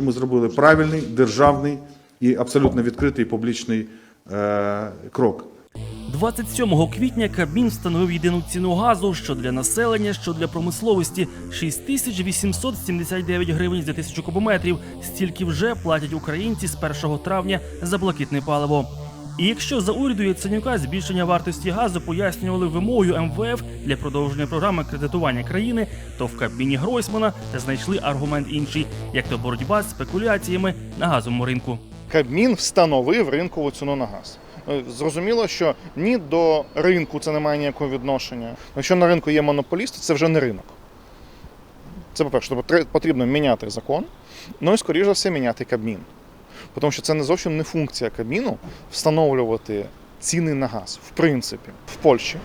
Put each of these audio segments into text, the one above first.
Ми зробили правильний, державний і абсолютно відкритий публічний е, крок. 27 квітня Кабмін встановив єдину ціну газу, що для населення, що для промисловості 6879 гривень за тисячу кубометрів. Стільки вже платять українці з 1 травня за блакитне паливо. І якщо за уряду Яценюка збільшення вартості газу пояснювали вимогою МВФ для продовження програми кредитування країни, то в Кабміні Гройсмана знайшли аргумент інший, як то боротьба з спекуляціями на газовому ринку. Кабмін встановив ринкову ціну на газ. Е, Зрозуміло, що ні до ринку це не має ніякого відношення. Якщо на ринку є монополісти, це вже не ринок. Це по-перше, тобто потрібно міняти закон, ну і скоріш за все міняти Кабмін Тому що це не зовсім не функція Кабміну встановлювати ціни на газ. В принципі, в Польщі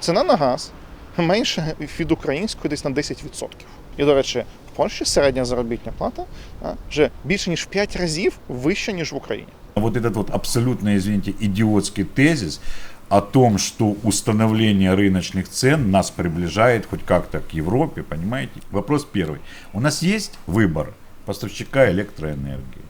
ціна на газ менше від української десь на 10%. І, до речі, в Польщі середня заробітна плата а, вже більше ніж в 5 разів вища, ніж в Україні. Вот этот вот абсолютно, извините, идиотский тезис о том, что установление рыночных цен нас приближает хоть как-то к Европе, понимаете? Вопрос первый. У нас есть выбор поставщика электроэнергии,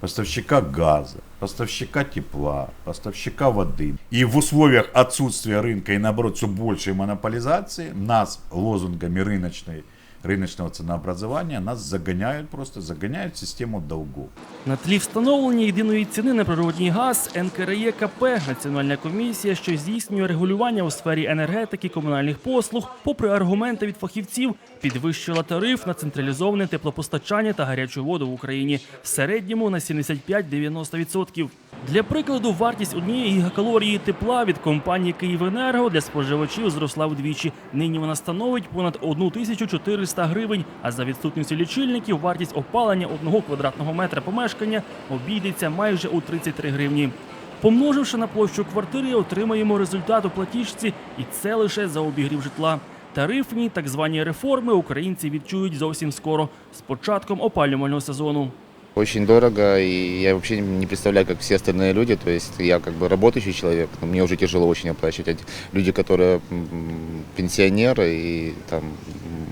поставщика газа, поставщика тепла, поставщика воды. И в условиях отсутствия рынка и наоборот все большей монополизации нас лозунгами рыночной, рыночного ценообразования нас загоняют просто, загоняют в систему долгов. На тлі встановлення єдиної ціни на природній газ НКРЕКП Національна комісія, що здійснює регулювання у сфері енергетики, комунальних послуг, попри аргументи від фахівців, підвищила тариф на централізоване теплопостачання та гарячу воду в Україні в середньому на 75-90%. Для прикладу, вартість однієї гігакалорії тепла від компанії «Київенерго» для споживачів зросла вдвічі. Нині вона становить понад 1400 гривень, а за відсутністю лічильників вартість опалення одного квадратного метра помешкання обійдеться майже у 33 гривні. Помноживши на площу квартири, отримаємо результат у платіжці, і це лише за обігрів житла. Тарифні так звані реформи українці відчують зовсім скоро з початком опалювального сезону. Очень дорого, и я вообще не представляю, как все остальные люди. То есть я как бы работающий человек, но мне уже тяжело очень оплачивать. А люди, которые м, пенсионеры и там м,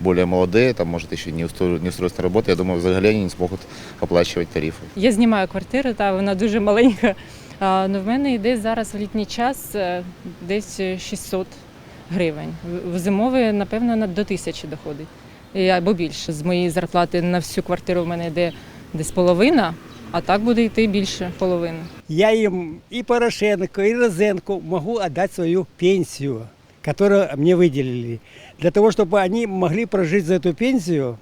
более молодые, там, может, еще не, устро... не устроились на работу, я думаю, взагалі они не смогут оплачивать тарифы. Я знімаю квартиру, та вона дуже маленька. А, ну, в мене йде зараз в літній час е, десь 600 гривень. В- В зимовий, напевно, на- до тисячі доходить. І- Або більше. З моєї зарплати на всю квартиру в мене йде десь половина, а так буде йти більше половини. я им и Порошенко, и Розенко могу отдать свою пенсию, которую мне выделили. Для того, чтобы они могли прожить за эту пенсию,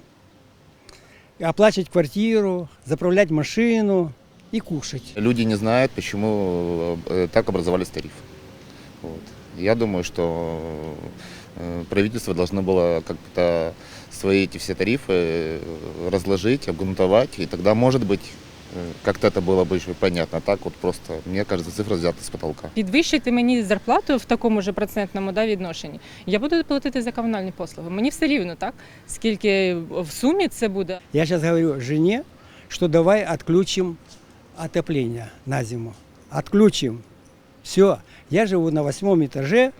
оплачивать квартиру, заправлять машину и кушать. Люди не знают, почему э, так образовались тарифы. Вот. Я думаю, что э, правительство должно было как-то свои эти все тарифы э, разложить, обгрунтовать, и тогда, может быть, э, как-то это было бы еще понятно. Так вот просто, мне кажется, цифра взята с потолка. Підвищити мені зарплату в такому ж процентному да, відношенні. Я буду платити за комунальні послуги. Мені все рівно, так? Скільки в сумі це буде. Я сейчас говорю жене, что давай отключим отопление на зиму. Отключим. Все. Я живу на восьмом этаже,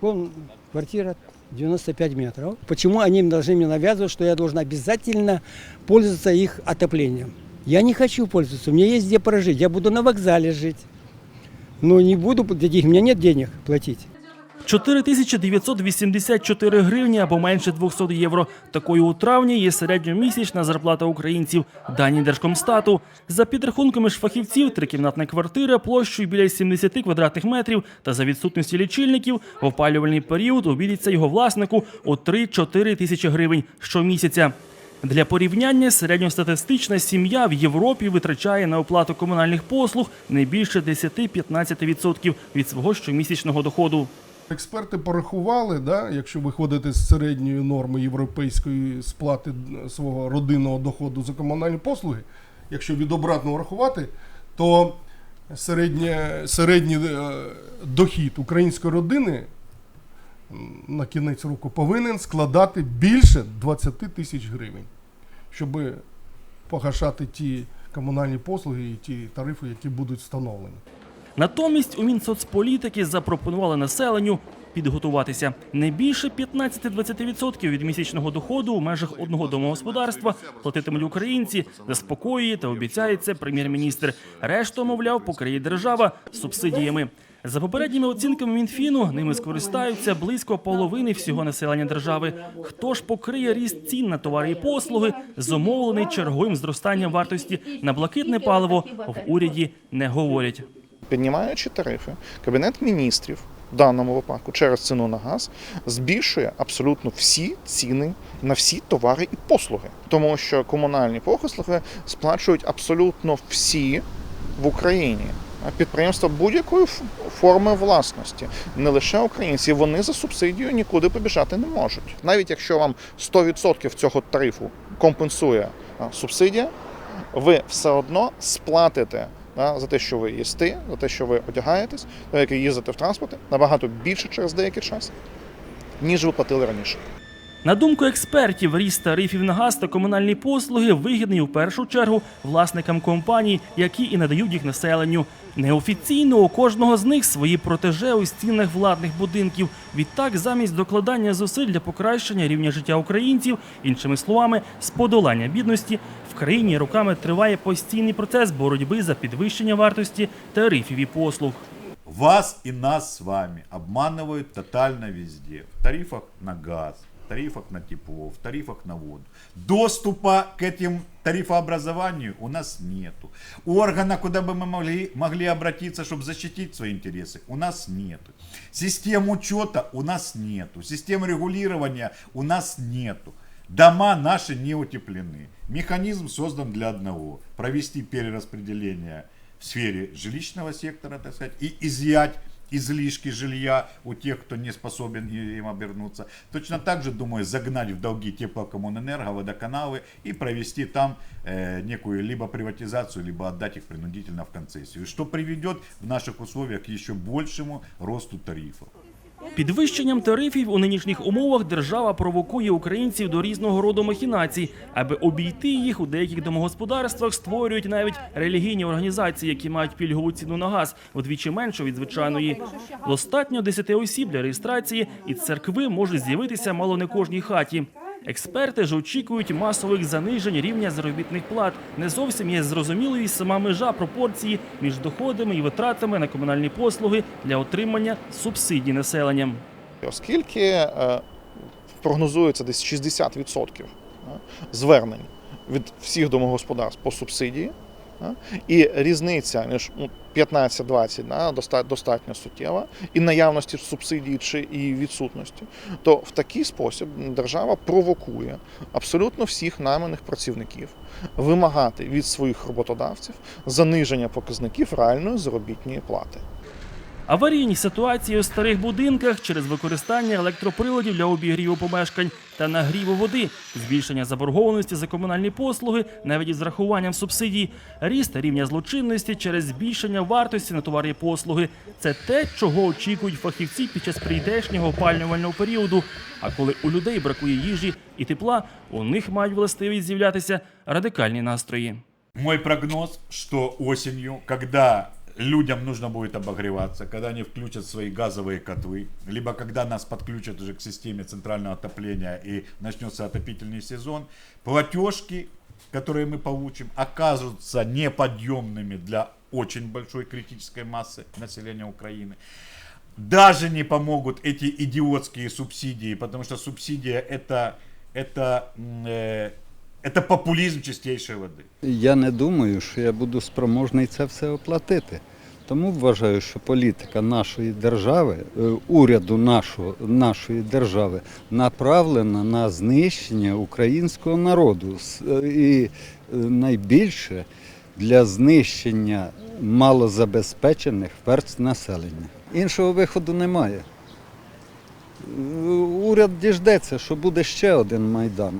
ком- квартира 95 метров. Почему они должны мне навязывать, что я должен обязательно пользоваться их отоплением? Я не хочу пользоваться, у меня есть где прожить, я буду на вокзале жить. Но не буду у меня нет денег платить. 4984 гривні або менше 200 євро. Такою у травні є середньомісячна зарплата українців. Дані Держкомстату. За підрахунками ж фахівців, трикімнатна квартира площею біля 70 квадратних метрів та за відсутності лічильників в опалювальний період обійдеться його власнику у 3-4 тисячі гривень щомісяця. Для порівняння середньостатистична сім'я в Європі витрачає на оплату комунальних послуг не більше 10-15% від свого щомісячного доходу. Експерти порахували, да, якщо виходити з середньої норми європейської сплати свого родинного доходу за комунальні послуги, якщо від обратного рахувати, то середнє, середній е, дохід української родини на кінець року повинен складати більше 20 тисяч гривень, щоб погашати ті комунальні послуги і ті тарифи, які будуть встановлені. Натомість у Мінсоцполітики запропонували населенню підготуватися. Не більше 15-20% від місячного доходу у межах одного домогосподарства платитимуть українці. Заспокоює та обіцяє це прем'єр-міністр. Решту, мовляв, покриє держава субсидіями. За попередніми оцінками Мінфіну, ними скористаються близько половини всього населення держави. Хто ж покриє ріст цін на товари і послуги, зумовлений черговим зростанням вартості на блакитне паливо, в уряді не говорять. Піднімаючи тарифи, Кабінет міністрів в даному випадку через ціну на газ збільшує абсолютно всі ціни на всі товари і послуги, тому що комунальні послуги сплачують абсолютно всі в Україні. Підприємства будь-якої форми власності, не лише українці, вони за субсидію нікуди побіжати не можуть. Навіть якщо вам 100% цього тарифу компенсує субсидія, ви все одно сплатите да, за те, що ви їсти, за те, що ви одягаєтесь, за як їздите в транспорті, набагато більше через деякий час, ніж ви платили раніше. На думку експертів, ріст тарифів на газ та комунальні послуги вигідний у першу чергу власникам компаній, які і надають їх населенню. Неофіційно у кожного з них свої протеже у стінах владних будинків. Відтак, замість докладання зусиль для покращення рівня життя українців, іншими словами, з подолання бідності, в країні роками триває постійний процес боротьби за підвищення вартості тарифів і послуг. Вас и нас с вами обманывают тотально везде. В тарифах на газ, в тарифах на тепло, в тарифах на воду. Доступа к этим тарифообразованию у нас нету. Органа, куда бы мы могли, могли обратиться, чтобы защитить свои интересы, у нас нету. Систем учета у нас нету. Систем регулирования у нас нету. Дома наши не утеплены. Механизм создан для одного. Провести перераспределение в сфере жилищного сектора, так сказать, и изъять излишки жилья у тех, кто не способен им обернуться. Точно так же, думаю, загнать в долги теплокоммунэнерго, водоканалы и провести там э, некую либо приватизацию, либо отдать их принудительно в концессию, что приведет в наших условиях к еще большему росту тарифов. Підвищенням тарифів у нинішніх умовах держава провокує українців до різного роду махінацій. Аби обійти їх у деяких домогосподарствах створюють навіть релігійні організації, які мають пільгову ціну на газ вдвічі меншу від звичайної. Достатньо 10 осіб для реєстрації, і церкви можуть з'явитися мало не кожній хаті. Експерти ж очікують масових занижень рівня заробітних плат. Не зовсім є зрозумілою сама межа пропорції між доходами і витратами на комунальні послуги для отримання субсидій населенням. Оскільки е, прогнозується десь 60% звернень від всіх домогосподарств по субсидії, і різниця між ну, 15-20 да, достатньо суттєва, і наявності субсидії чи і відсутності, то в такий спосіб держава провокує абсолютно всіх найманих працівників вимагати від своїх роботодавців заниження показників реальної заробітної плати. Аварійні ситуації у старих будинках через використання електроприладів для обігріву помешкань та нагріву води, збільшення заборгованості за комунальні послуги, навіть із врахуванням субсидій, ріст рівня злочинності через збільшення вартості на товари і послуги. Це те, чого очікують фахівці під час прийдешнього опалювального періоду. А коли у людей бракує їжі і тепла, у них мають властивість з'являтися радикальні настрої. Мой прогноз, что осенью, когда людям нужно будет обогреваться, когда они включат свои газовые котлы, либо когда нас подключат уже к системе центрального отопления и начнется отопительный сезон, платежки, которые мы получим, окажутся неподъемными для очень большой критической массы населения Украины. Даже не помогут эти идиотские субсидии, потому что субсидия это, это, э, это популизм чистейшей воды. Я не думаю, що я буду спроможний це все оплатити. Тому вважаю, що політика нашої держави, е, уряду нашого, нашої держави направлена на знищення українського народу е, і е, найбільше для знищення малозабезпечених верств населення. Іншого виходу немає. Уряд діждеться, що буде ще один майдан.